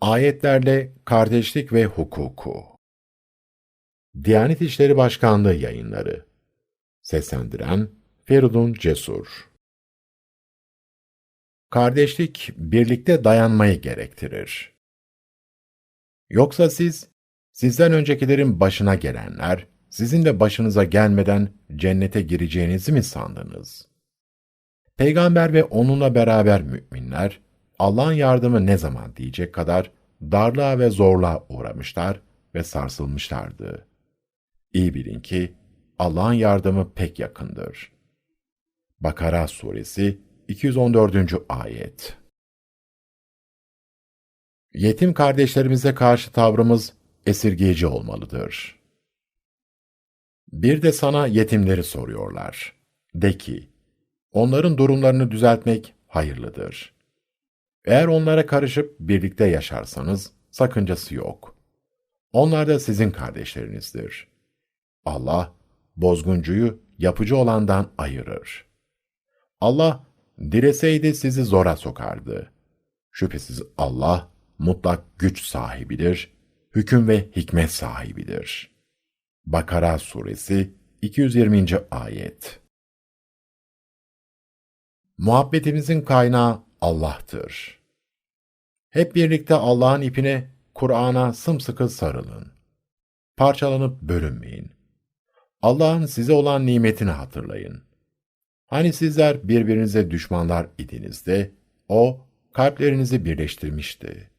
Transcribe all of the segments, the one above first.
Ayetlerle kardeşlik ve hukuku. Diyanet İşleri Başkanlığı yayınları. Seslendiren Feridun Cesur. Kardeşlik birlikte dayanmayı gerektirir. Yoksa siz, sizden öncekilerin başına gelenler, sizin de başınıza gelmeden cennete gireceğinizi mi sandınız? Peygamber ve onunla beraber müminler, Allah'ın yardımı ne zaman diyecek kadar darlığa ve zorluğa uğramışlar ve sarsılmışlardı. İyi bilin ki Allah'ın yardımı pek yakındır. Bakara Suresi 214. Ayet Yetim kardeşlerimize karşı tavrımız esirgeyici olmalıdır. Bir de sana yetimleri soruyorlar. De ki, onların durumlarını düzeltmek hayırlıdır. Eğer onlara karışıp birlikte yaşarsanız sakıncası yok. Onlar da sizin kardeşlerinizdir. Allah, bozguncuyu yapıcı olandan ayırır. Allah, dileseydi sizi zora sokardı. Şüphesiz Allah, mutlak güç sahibidir, hüküm ve hikmet sahibidir. Bakara Suresi 220. Ayet Muhabbetimizin kaynağı Allah'tır. Hep birlikte Allah'ın ipine, Kur'an'a sımsıkı sarılın. Parçalanıp bölünmeyin. Allah'ın size olan nimetini hatırlayın. Hani sizler birbirinize düşmanlar idiniz de, O, kalplerinizi birleştirmişti.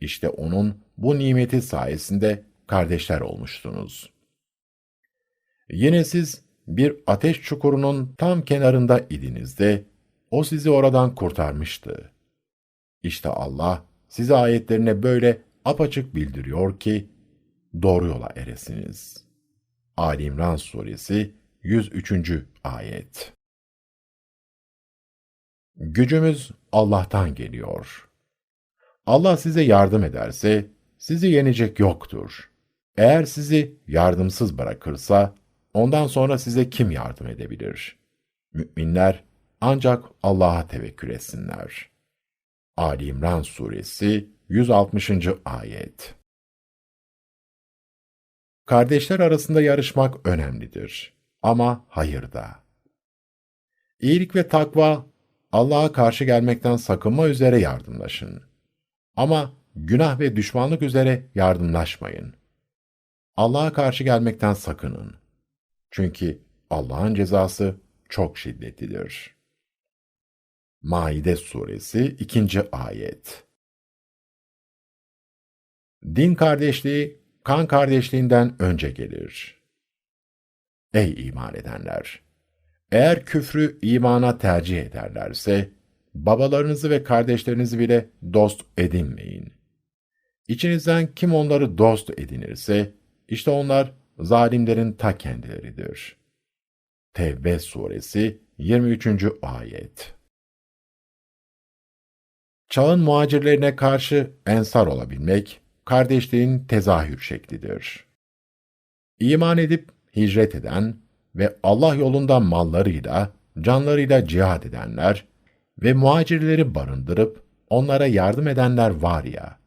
İşte O'nun bu nimeti sayesinde kardeşler olmuştunuz. Yine siz bir ateş çukurunun tam kenarında idiniz de, o sizi oradan kurtarmıştı. İşte Allah size ayetlerine böyle apaçık bildiriyor ki doğru yola eresiniz. Ali İmran Suresi 103. Ayet Gücümüz Allah'tan geliyor. Allah size yardım ederse sizi yenecek yoktur. Eğer sizi yardımsız bırakırsa ondan sonra size kim yardım edebilir? Müminler ancak Allah'a tevekkül etsinler. Ali İmran Suresi 160. Ayet Kardeşler arasında yarışmak önemlidir. Ama hayırda. İyilik ve takva, Allah'a karşı gelmekten sakınma üzere yardımlaşın. Ama günah ve düşmanlık üzere yardımlaşmayın. Allah'a karşı gelmekten sakının. Çünkü Allah'ın cezası çok şiddetlidir. Maide Suresi 2. Ayet Din kardeşliği, kan kardeşliğinden önce gelir. Ey iman edenler! Eğer küfrü imana tercih ederlerse, babalarınızı ve kardeşlerinizi bile dost edinmeyin. İçinizden kim onları dost edinirse, işte onlar zalimlerin ta kendileridir. Tevbe Suresi 23. Ayet Çağın muhacirlerine karşı ensar olabilmek, kardeşliğin tezahür şeklidir. İman edip hicret eden ve Allah yolunda mallarıyla, canlarıyla cihad edenler ve muhacirleri barındırıp onlara yardım edenler var ya,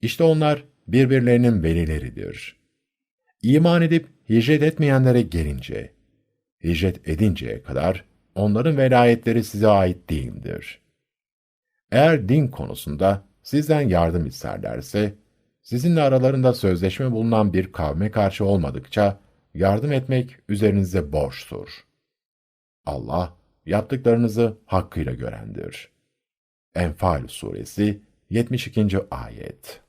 işte onlar birbirlerinin velileridir. İman edip hicret etmeyenlere gelince, hicret edinceye kadar onların velayetleri size ait değildir. Eğer din konusunda sizden yardım isterlerse, sizinle aralarında sözleşme bulunan bir kavme karşı olmadıkça yardım etmek üzerinize borçtur. Allah yaptıklarınızı hakkıyla görendir. Enfal Suresi 72. Ayet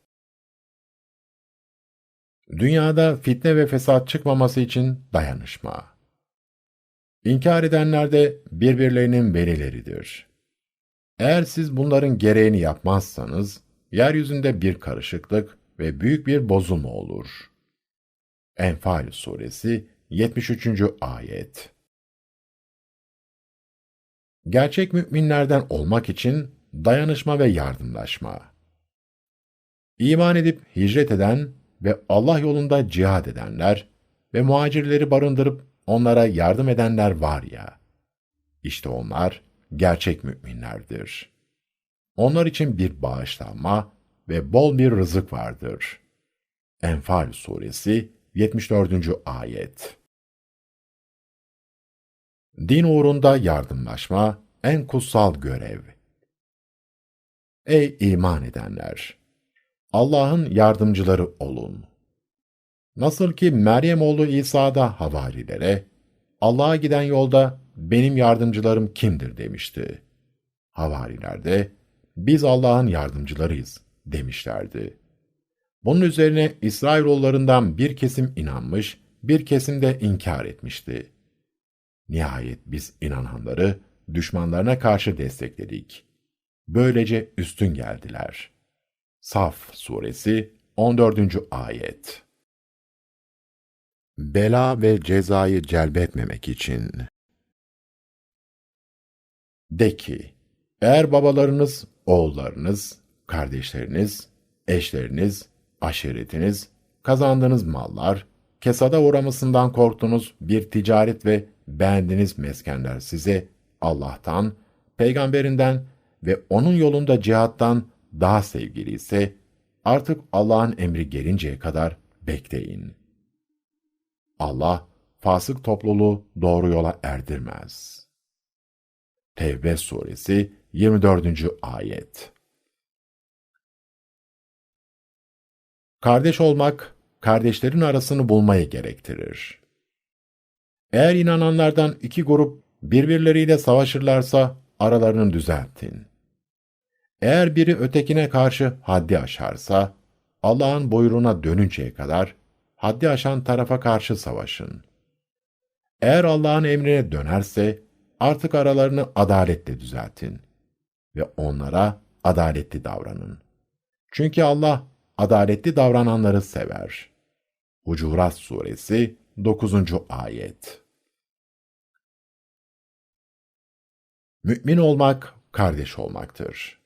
Dünyada fitne ve fesat çıkmaması için dayanışma. İnkar edenler de birbirlerinin velileridir. Eğer siz bunların gereğini yapmazsanız, yeryüzünde bir karışıklık ve büyük bir bozulma olur. Enfal Suresi 73. Ayet Gerçek müminlerden olmak için dayanışma ve yardımlaşma. İman edip hicret eden ve Allah yolunda cihad edenler ve muhacirleri barındırıp onlara yardım edenler var ya, işte onlar gerçek müminlerdir. Onlar için bir bağışlanma, ve bol bir rızık vardır. Enfal Suresi 74. Ayet Din uğrunda yardımlaşma en kutsal görev. Ey iman edenler! Allah'ın yardımcıları olun. Nasıl ki Meryem oğlu İsa da havarilere, Allah'a giden yolda benim yardımcılarım kimdir demişti. Havariler de, biz Allah'ın yardımcılarıyız demişlerdi. Bunun üzerine İsrailoğullarından bir kesim inanmış, bir kesim de inkar etmişti. Nihayet biz inananları düşmanlarına karşı destekledik. Böylece üstün geldiler. Saf Suresi 14. Ayet Bela ve cezayı celbetmemek için De ki, eğer babalarınız, oğullarınız, kardeşleriniz, eşleriniz, aşiretiniz, kazandığınız mallar, kesada uğramasından korktuğunuz bir ticaret ve beğendiğiniz meskenler size Allah'tan, peygamberinden ve onun yolunda cihattan daha sevgili ise artık Allah'ın emri gelinceye kadar bekleyin. Allah fasık topluluğu doğru yola erdirmez. Tevbe suresi 24. ayet Kardeş olmak, kardeşlerin arasını bulmayı gerektirir. Eğer inananlardan iki grup birbirleriyle savaşırlarsa aralarını düzeltin. Eğer biri ötekine karşı haddi aşarsa, Allah'ın buyruğuna dönünceye kadar haddi aşan tarafa karşı savaşın. Eğer Allah'ın emrine dönerse, artık aralarını adaletle düzeltin ve onlara adaletli davranın. Çünkü Allah adaletli davrananları sever. Hucurat Suresi 9. Ayet Mümin olmak, kardeş olmaktır.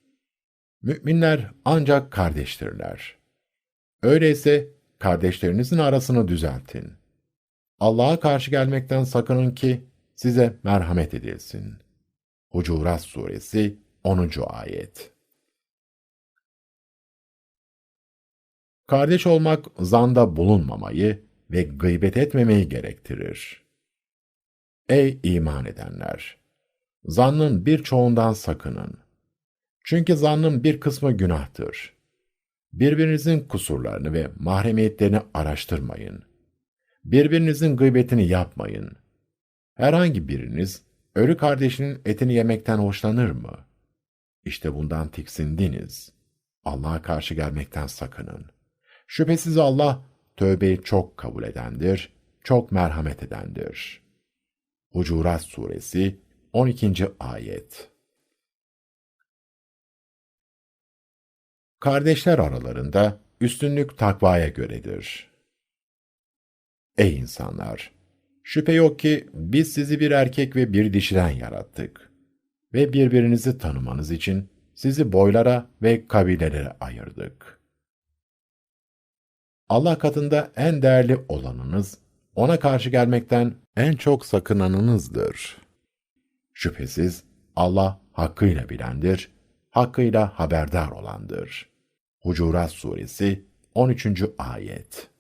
Müminler ancak kardeştirler. Öyleyse kardeşlerinizin arasını düzeltin. Allah'a karşı gelmekten sakının ki size merhamet edilsin. Hucurat Suresi 10. Ayet Kardeş olmak zanda bulunmamayı ve gıybet etmemeyi gerektirir. Ey iman edenler! Zannın birçoğundan sakının. Çünkü zannın bir kısmı günahtır. Birbirinizin kusurlarını ve mahremiyetlerini araştırmayın. Birbirinizin gıybetini yapmayın. Herhangi biriniz ölü kardeşinin etini yemekten hoşlanır mı? İşte bundan tiksindiniz. Allah'a karşı gelmekten sakının. Şüphesiz Allah tövbeyi çok kabul edendir, çok merhamet edendir. Hucurat Suresi 12. Ayet Kardeşler aralarında üstünlük takvaya göredir. Ey insanlar! Şüphe yok ki biz sizi bir erkek ve bir dişiden yarattık. Ve birbirinizi tanımanız için sizi boylara ve kabilelere ayırdık. Allah katında en değerli olanınız, ona karşı gelmekten en çok sakınanınızdır. Şüphesiz Allah hakkıyla bilendir, hakkıyla haberdar olandır. Hucurat Suresi 13. Ayet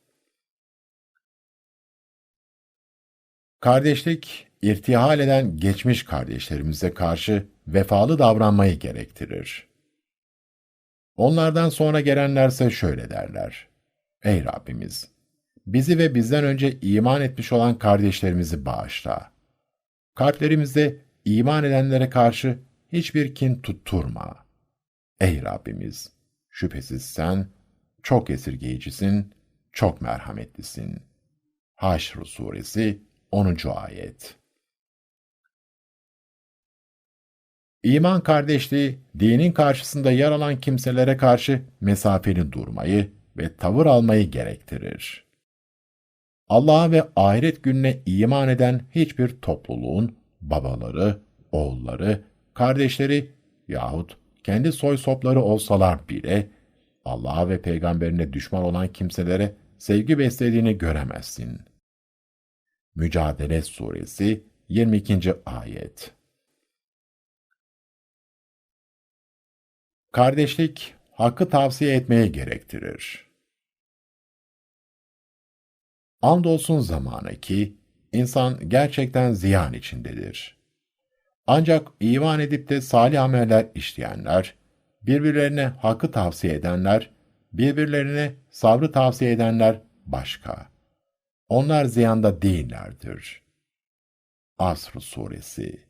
Kardeşlik, irtihal eden geçmiş kardeşlerimize karşı vefalı davranmayı gerektirir. Onlardan sonra gelenlerse şöyle derler. Ey Rabbimiz! Bizi ve bizden önce iman etmiş olan kardeşlerimizi bağışla. Kalplerimizde iman edenlere karşı hiçbir kin tutturma. Ey Rabbimiz! Şüphesiz sen çok esirgeyicisin, çok merhametlisin. Haşr Suresi 10. Ayet İman kardeşliği, dinin karşısında yer alan kimselere karşı mesafeli durmayı ve tavır almayı gerektirir. Allah'a ve ahiret gününe iman eden hiçbir topluluğun babaları, oğulları, kardeşleri yahut kendi soy sopları olsalar bile Allah'a ve peygamberine düşman olan kimselere sevgi beslediğini göremezsin. Mücadele Suresi 22. Ayet Kardeşlik, hakkı tavsiye etmeyi gerektirir. Andolsun zamanı ki, insan gerçekten ziyan içindedir. Ancak iman edip de salih ameller işleyenler, birbirlerine hakkı tavsiye edenler, birbirlerine sabrı tavsiye edenler başka. Onlar ziyanda değillerdir. Asr Suresi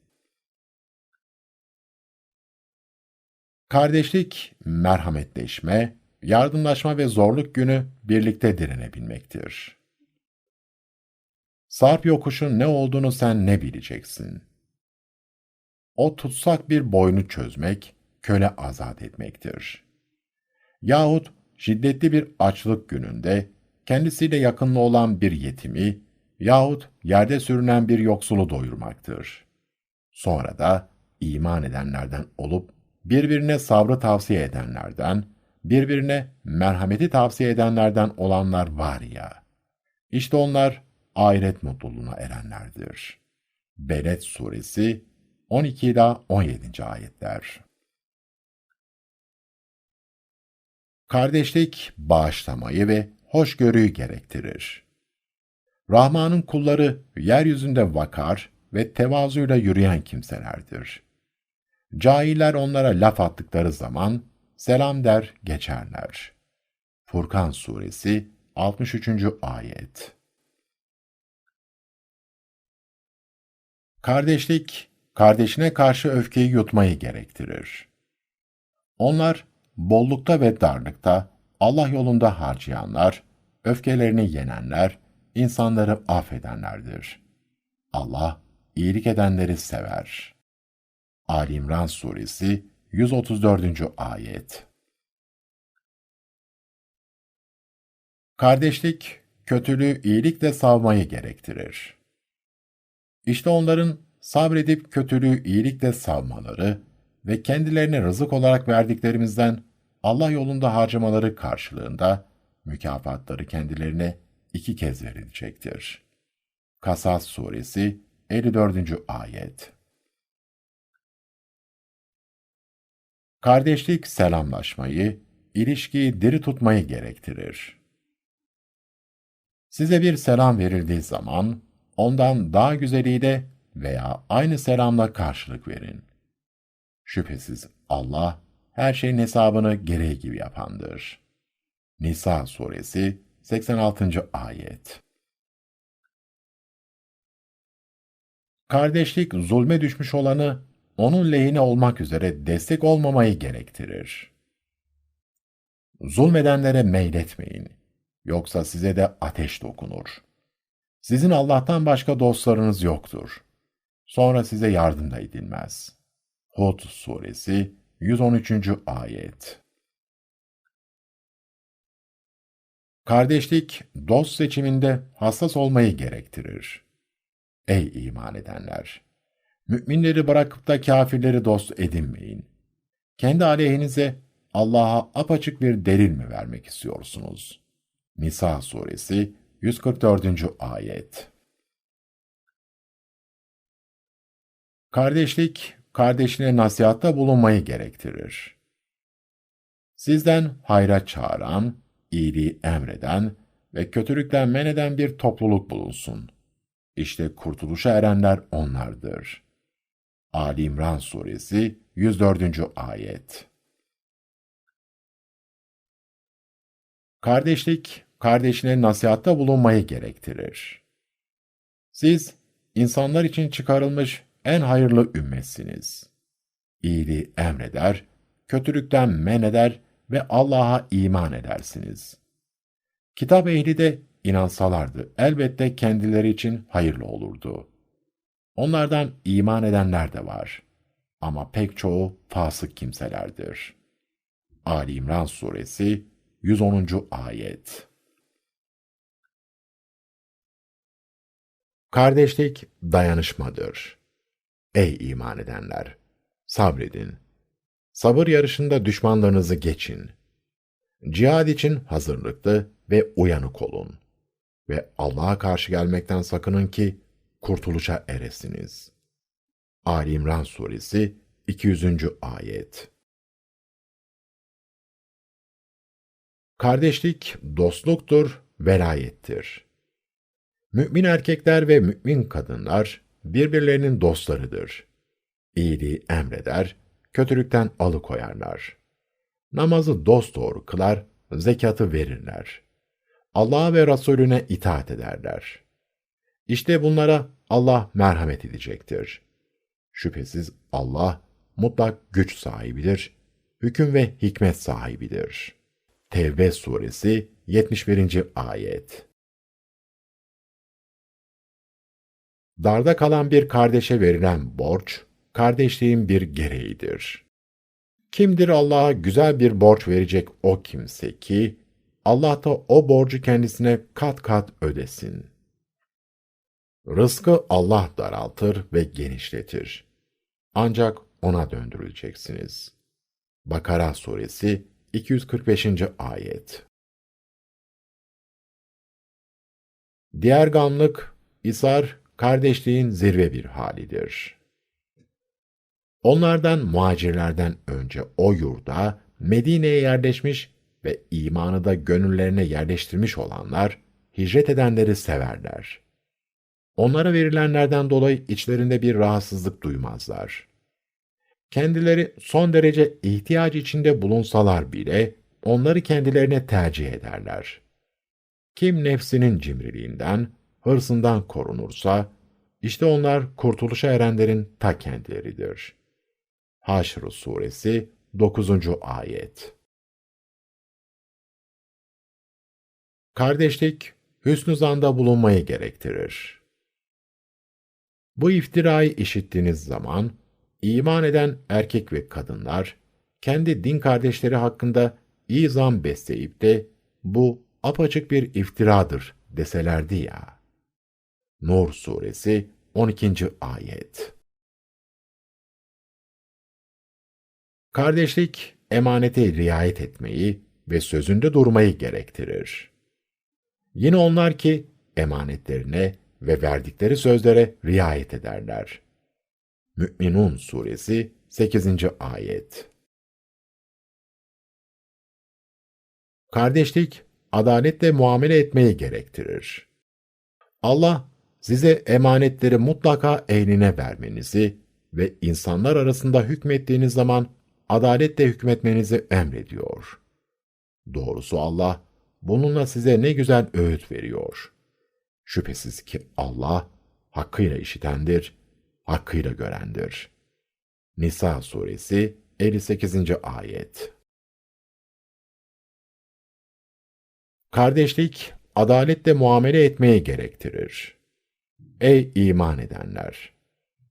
Kardeşlik, merhametleşme, yardımlaşma ve zorluk günü birlikte direnebilmektir. Sarp yokuşun ne olduğunu sen ne bileceksin? O tutsak bir boynu çözmek, köle azat etmektir. Yahut şiddetli bir açlık gününde kendisiyle yakınlı olan bir yetimi yahut yerde sürünen bir yoksulu doyurmaktır. Sonra da iman edenlerden olup birbirine sabrı tavsiye edenlerden, birbirine merhameti tavsiye edenlerden olanlar var ya, işte onlar ahiret mutluluğuna erenlerdir. Beled Suresi 12 ila 17. ayetler. Kardeşlik bağışlamayı ve hoşgörüyü gerektirir. Rahman'ın kulları yeryüzünde vakar ve tevazuyla yürüyen kimselerdir. Cahiller onlara laf attıkları zaman selam der geçerler. Furkan Suresi 63. Ayet Kardeşlik, kardeşine karşı öfkeyi yutmayı gerektirir. Onlar, bollukta ve darlıkta Allah yolunda harcayanlar, öfkelerini yenenler, insanları affedenlerdir. Allah, iyilik edenleri sever. Ali İmran Suresi 134. Ayet Kardeşlik, kötülüğü iyilikle savmayı gerektirir. İşte onların sabredip kötülüğü iyilikle savmaları ve kendilerine rızık olarak verdiklerimizden Allah yolunda harcamaları karşılığında mükafatları kendilerine iki kez verilecektir. Kasas Suresi 54. Ayet Kardeşlik selamlaşmayı, ilişkiyi diri tutmayı gerektirir. Size bir selam verildiği zaman, ondan daha güzeliyle veya aynı selamla karşılık verin. Şüphesiz Allah, her şeyin hesabını gereği gibi yapandır. Nisa Suresi 86. Ayet Kardeşlik zulme düşmüş olanı onun lehine olmak üzere destek olmamayı gerektirir. Zulmedenlere meyletmeyin, yoksa size de ateş dokunur. Sizin Allah'tan başka dostlarınız yoktur. Sonra size yardım da edilmez. Hud Suresi 113. Ayet Kardeşlik, dost seçiminde hassas olmayı gerektirir. Ey iman edenler! Müminleri bırakıp da kafirleri dost edinmeyin. Kendi aleyhinize Allah'a apaçık bir delil mi vermek istiyorsunuz? Nisa Suresi 144. Ayet Kardeşlik, kardeşine nasihatta bulunmayı gerektirir. Sizden hayra çağıran, iyiliği emreden ve kötülükten men eden bir topluluk bulunsun. İşte kurtuluşa erenler onlardır. Ali İmran Suresi 104. Ayet Kardeşlik, kardeşine nasihatta bulunmayı gerektirir. Siz, insanlar için çıkarılmış en hayırlı ümmetsiniz. İyiliği emreder, kötülükten men eder ve Allah'a iman edersiniz. Kitap ehli de inansalardı elbette kendileri için hayırlı olurdu. Onlardan iman edenler de var. Ama pek çoğu fasık kimselerdir. Ali İmran Suresi 110. Ayet Kardeşlik dayanışmadır. Ey iman edenler! Sabredin. Sabır yarışında düşmanlarınızı geçin. Cihad için hazırlıklı ve uyanık olun. Ve Allah'a karşı gelmekten sakının ki kurtuluşa eresiniz. Ali İmran Suresi 200. Ayet Kardeşlik dostluktur, velayettir. Mümin erkekler ve mümin kadınlar birbirlerinin dostlarıdır. İyiliği emreder, kötülükten alıkoyarlar. Namazı dosdoğru kılar, zekatı verirler. Allah'a ve Resulüne itaat ederler. İşte bunlara Allah merhamet edecektir. Şüphesiz Allah mutlak güç sahibidir, hüküm ve hikmet sahibidir. Tevbe suresi 71. ayet Darda kalan bir kardeşe verilen borç, kardeşliğin bir gereğidir. Kimdir Allah'a güzel bir borç verecek o kimse ki, Allah da o borcu kendisine kat kat ödesin. Rızkı Allah daraltır ve genişletir. Ancak ona döndürüleceksiniz. Bakara suresi 245. ayet Diğer gamlık, isar, kardeşliğin zirve bir halidir. Onlardan muhacirlerden önce o yurda Medine'ye yerleşmiş ve imanı da gönüllerine yerleştirmiş olanlar hicret edenleri severler. Onlara verilenlerden dolayı içlerinde bir rahatsızlık duymazlar. Kendileri son derece ihtiyaç içinde bulunsalar bile onları kendilerine tercih ederler. Kim nefsinin cimriliğinden, hırsından korunursa, işte onlar kurtuluşa erenlerin ta kendileridir. Haşr Suresi 9. Ayet Kardeşlik, hüsnü zanda bulunmayı gerektirir. Bu iftirayı işittiğiniz zaman, iman eden erkek ve kadınlar, kendi din kardeşleri hakkında iyi zan besleyip de, bu apaçık bir iftiradır deselerdi ya. Nur Suresi 12. Ayet Kardeşlik, emanete riayet etmeyi ve sözünde durmayı gerektirir. Yine onlar ki emanetlerine ve verdikleri sözlere riayet ederler. Mü'minun Suresi 8. Ayet Kardeşlik, adaletle muamele etmeyi gerektirir. Allah, size emanetleri mutlaka ehline vermenizi ve insanlar arasında hükmettiğiniz zaman adaletle hükmetmenizi emrediyor. Doğrusu Allah, bununla size ne güzel öğüt veriyor. Şüphesiz ki Allah, hakkıyla işitendir, hakkıyla görendir. Nisa suresi 58. ayet Kardeşlik, adaletle muamele etmeyi gerektirir. Ey iman edenler!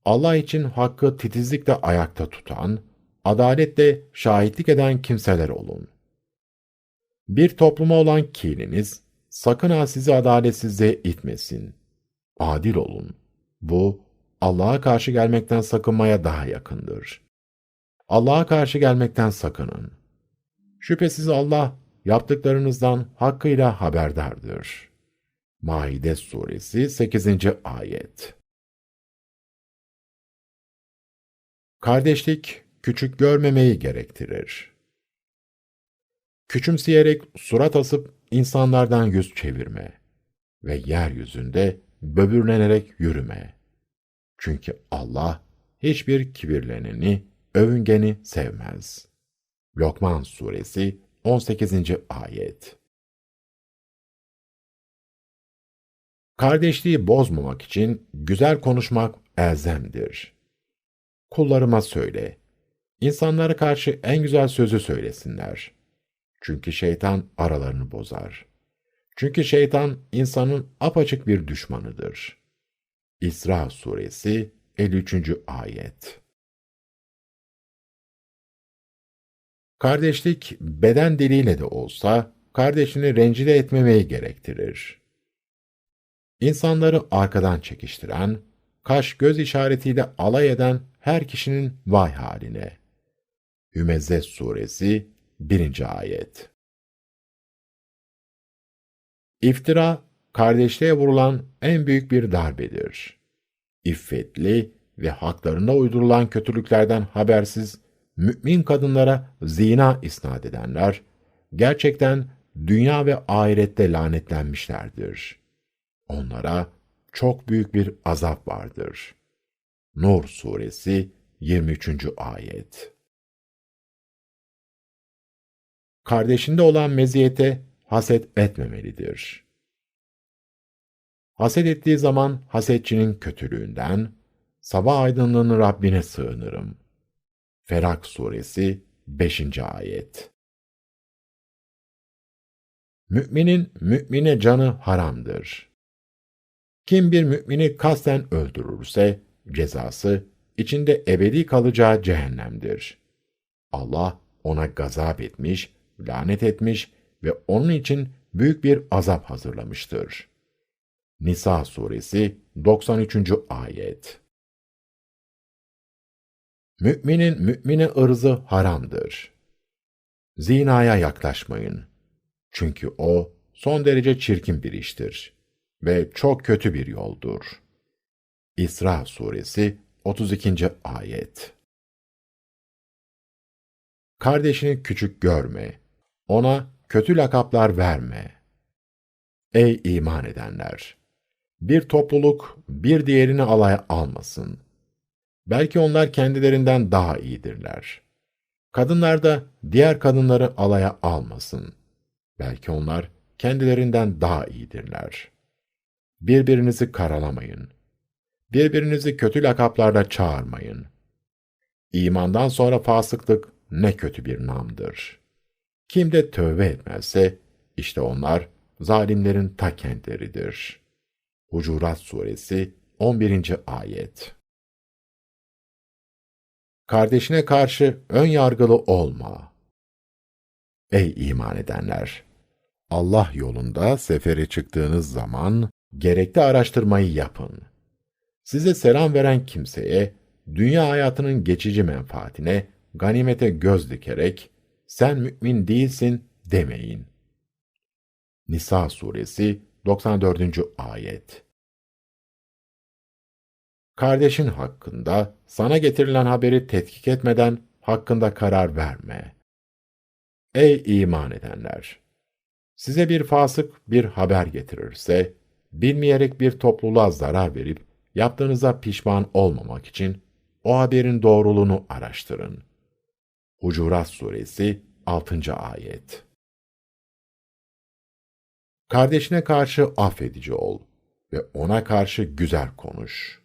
Allah için hakkı titizlikle ayakta tutan, adaletle şahitlik eden kimseler olun. Bir topluma olan kininiz, sakın ha sizi adaletsizliğe itmesin. Adil olun. Bu, Allah'a karşı gelmekten sakınmaya daha yakındır. Allah'a karşı gelmekten sakının. Şüphesiz Allah, yaptıklarınızdan hakkıyla haberdardır. Maide Suresi 8. Ayet Kardeşlik, küçük görmemeyi gerektirir. Küçümseyerek surat asıp insanlardan yüz çevirme ve yeryüzünde böbürlenerek yürüme. Çünkü Allah hiçbir kibirleneni, övüngeni sevmez. Lokman Suresi 18. Ayet Kardeşliği bozmamak için güzel konuşmak elzemdir. Kullarıma söyle, insanlara karşı en güzel sözü söylesinler. Çünkü şeytan aralarını bozar. Çünkü şeytan insanın apaçık bir düşmanıdır. İsra Suresi 53. Ayet Kardeşlik beden diliyle de olsa kardeşini rencide etmemeyi gerektirir. İnsanları arkadan çekiştiren, kaş göz işaretiyle alay eden her kişinin vay haline. Hümeze Suresi 1. Ayet İftira, kardeşliğe vurulan en büyük bir darbedir. İffetli ve haklarına uydurulan kötülüklerden habersiz mümin kadınlara zina isnat edenler, gerçekten dünya ve ahirette lanetlenmişlerdir. Onlara çok büyük bir azap vardır. Nur Suresi 23. Ayet Kardeşinde olan meziyete haset etmemelidir. Haset ettiği zaman hasetçinin kötülüğünden, sabah aydınlığını Rabbine sığınırım. Ferak Suresi 5. Ayet Müminin mümine canı haramdır. Kim bir mümini kasten öldürürse, cezası içinde ebedi kalacağı cehennemdir. Allah ona gazap etmiş, lanet etmiş ve onun için büyük bir azap hazırlamıştır. Nisa suresi 93. ayet Müminin mümine ırzı haramdır. Zinaya yaklaşmayın. Çünkü o son derece çirkin bir iştir ve çok kötü bir yoldur. İsra suresi 32. ayet Kardeşini küçük görme, ona kötü lakaplar verme. Ey iman edenler! Bir topluluk bir diğerini alaya almasın. Belki onlar kendilerinden daha iyidirler. Kadınlar da diğer kadınları alaya almasın. Belki onlar kendilerinden daha iyidirler. Birbirinizi karalamayın. Birbirinizi kötü lakaplarla çağırmayın. İmandan sonra fasıklık ne kötü bir namdır. Kim de tövbe etmezse, işte onlar zalimlerin ta kentleridir. Hucurat Suresi 11. Ayet Kardeşine karşı ön yargılı olma. Ey iman edenler! Allah yolunda sefere çıktığınız zaman gerekli araştırmayı yapın. Size selam veren kimseye, dünya hayatının geçici menfaatine, ganimete göz dikerek, sen mümin değilsin demeyin. Nisa suresi 94. ayet Kardeşin hakkında sana getirilen haberi tetkik etmeden hakkında karar verme. Ey iman edenler! Size bir fasık bir haber getirirse, bilmeyerek bir topluluğa zarar verip, yaptığınıza pişman olmamak için o haberin doğruluğunu araştırın. Hucurat Suresi 6. Ayet Kardeşine karşı affedici ol ve ona karşı güzel konuş.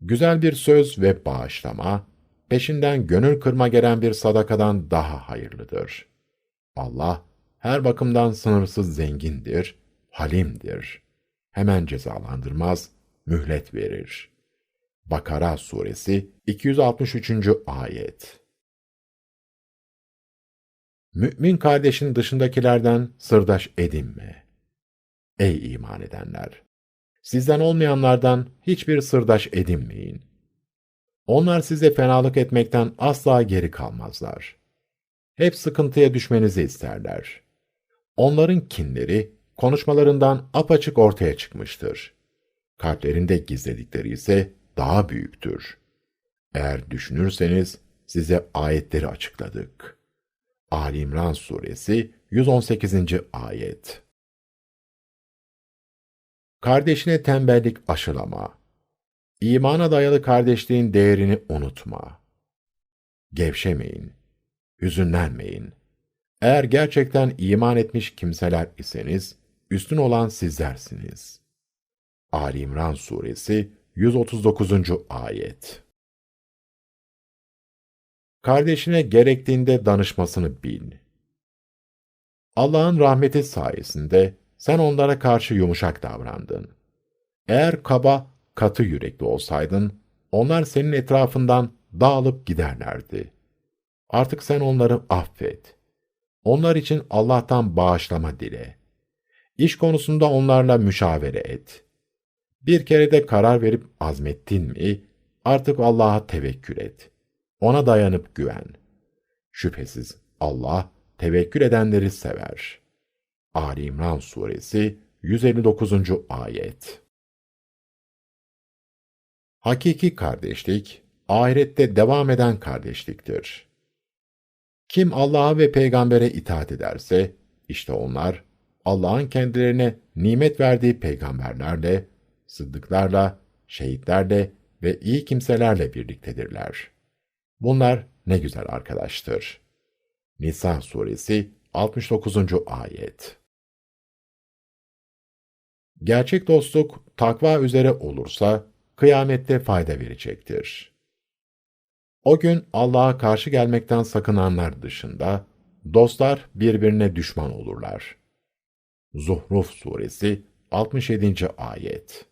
Güzel bir söz ve bağışlama, peşinden gönül kırma gelen bir sadakadan daha hayırlıdır. Allah, her bakımdan sınırsız zengindir, halimdir. Hemen cezalandırmaz, mühlet verir. Bakara Suresi 263. Ayet Mümin kardeşin dışındakilerden sırdaş edinme. Ey iman edenler! Sizden olmayanlardan hiçbir sırdaş edinmeyin. Onlar size fenalık etmekten asla geri kalmazlar. Hep sıkıntıya düşmenizi isterler. Onların kinleri, konuşmalarından apaçık ortaya çıkmıştır. Kalplerinde gizledikleri ise daha büyüktür. Eğer düşünürseniz size ayetleri açıkladık. Ali İmran Suresi 118. Ayet Kardeşine tembellik aşılama. İmana dayalı kardeşliğin değerini unutma. Gevşemeyin, hüzünlenmeyin. Eğer gerçekten iman etmiş kimseler iseniz, üstün olan sizlersiniz. Ali İmran Suresi 139. Ayet Kardeşine gerektiğinde danışmasını bil. Allah'ın rahmeti sayesinde sen onlara karşı yumuşak davrandın. Eğer kaba, katı yürekli olsaydın, onlar senin etrafından dağılıp giderlerdi. Artık sen onları affet. Onlar için Allah'tan bağışlama dile. İş konusunda onlarla müşavere et. Bir kere de karar verip azmettin mi, artık Allah'a tevekkül et. Ona dayanıp güven. Şüphesiz Allah tevekkül edenleri sever. Ali İmran Suresi 159. Ayet Hakiki kardeşlik, ahirette devam eden kardeşliktir. Kim Allah'a ve peygambere itaat ederse, işte onlar Allah'ın kendilerine nimet verdiği peygamberlerle, sıddıklarla, şehitlerle ve iyi kimselerle birliktedirler. Bunlar ne güzel arkadaştır. Nisa suresi 69. ayet Gerçek dostluk takva üzere olursa kıyamette fayda verecektir. O gün Allah'a karşı gelmekten sakınanlar dışında dostlar birbirine düşman olurlar. Zuhruf suresi 67. ayet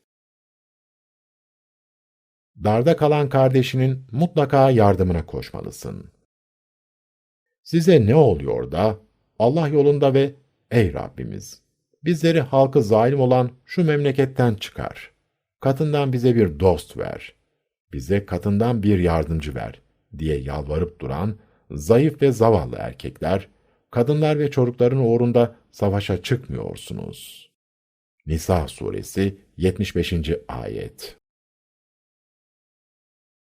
Darda kalan kardeşinin mutlaka yardımına koşmalısın. Size ne oluyor da Allah yolunda ve ey Rabbimiz bizleri halkı zalim olan şu memleketten çıkar. Katından bize bir dost ver. Bize katından bir yardımcı ver diye yalvarıp duran zayıf ve zavallı erkekler, kadınlar ve çocukların uğrunda savaşa çıkmıyorsunuz. Nisa suresi 75. ayet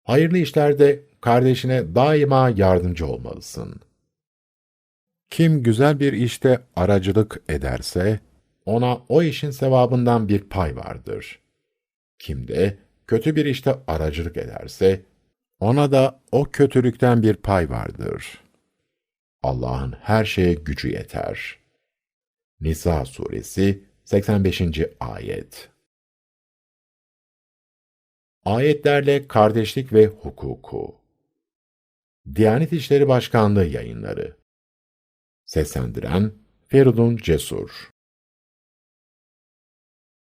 Hayırlı işlerde kardeşine daima yardımcı olmalısın. Kim güzel bir işte aracılık ederse, ona o işin sevabından bir pay vardır. Kim de kötü bir işte aracılık ederse, ona da o kötülükten bir pay vardır. Allah'ın her şeye gücü yeter. Nisa suresi 85. ayet Ayetlerle kardeşlik ve hukuku Diyanet İşleri Başkanlığı yayınları Seslendiren Feridun Cesur